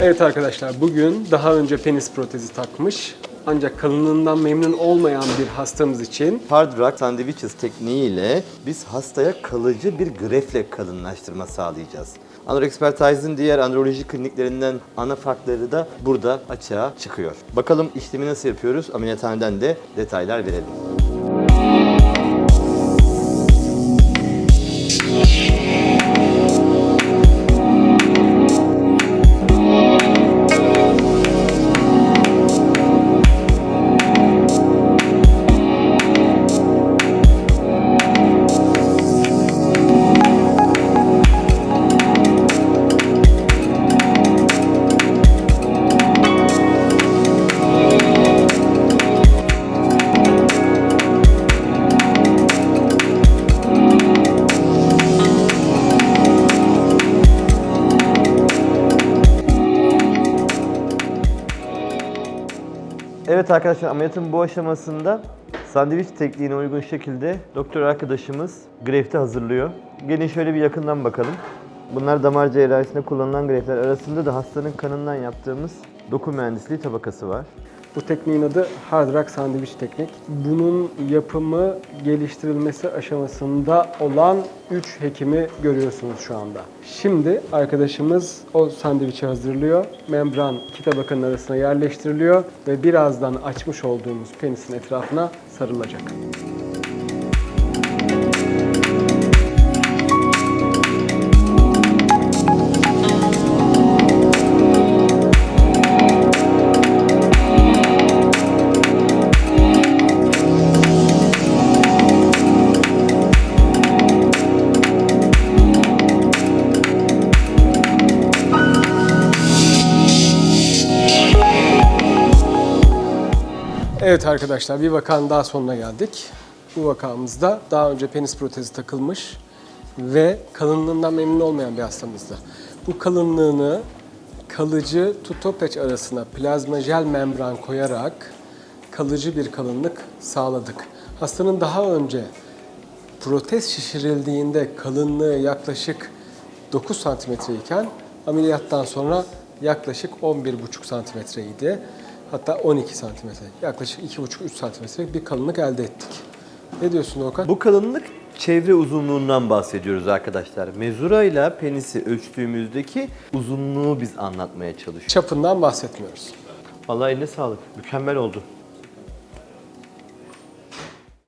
Evet arkadaşlar bugün daha önce penis protezi takmış ancak kalınlığından memnun olmayan bir hastamız için Hard Rock Sandwiches tekniğiyle biz hastaya kalıcı bir grefle kalınlaştırma sağlayacağız. Andro Expertise'in diğer androloji kliniklerinden ana farkları da burada açığa çıkıyor. Bakalım işlemi nasıl yapıyoruz? Ameliyathaneden de detaylar verelim. Evet arkadaşlar ameliyatın bu aşamasında sandviç tekniğine uygun şekilde doktor arkadaşımız grefti hazırlıyor. Gelin şöyle bir yakından bakalım. Bunlar damar cerrahisinde kullanılan grefler arasında da hastanın kanından yaptığımız doku mühendisliği tabakası var. Bu tekniğin adı Hard Rock Sandwich Teknik. Bunun yapımı, geliştirilmesi aşamasında olan 3 hekimi görüyorsunuz şu anda. Şimdi arkadaşımız o sandviçi hazırlıyor. Membran iki tabakanın arasına yerleştiriliyor ve birazdan açmış olduğumuz penisin etrafına sarılacak. Evet arkadaşlar bir vakanın daha sonuna geldik. Bu vakamızda daha önce penis protezi takılmış ve kalınlığından memnun olmayan bir hastamızdı. Bu kalınlığını kalıcı tutopeç arasına plazma jel membran koyarak kalıcı bir kalınlık sağladık. Hastanın daha önce protez şişirildiğinde kalınlığı yaklaşık 9 santimetre iken ameliyattan sonra yaklaşık 11,5 santimetreydi. Hatta 12 santimetre. Yaklaşık 2,5-3 santimetre bir kalınlık elde ettik. Ne diyorsun Okan? Bu kalınlık çevre uzunluğundan bahsediyoruz arkadaşlar. Mezura ile penisi ölçtüğümüzdeki uzunluğu biz anlatmaya çalışıyoruz. Çapından bahsetmiyoruz. Vallahi eline sağlık. Mükemmel oldu.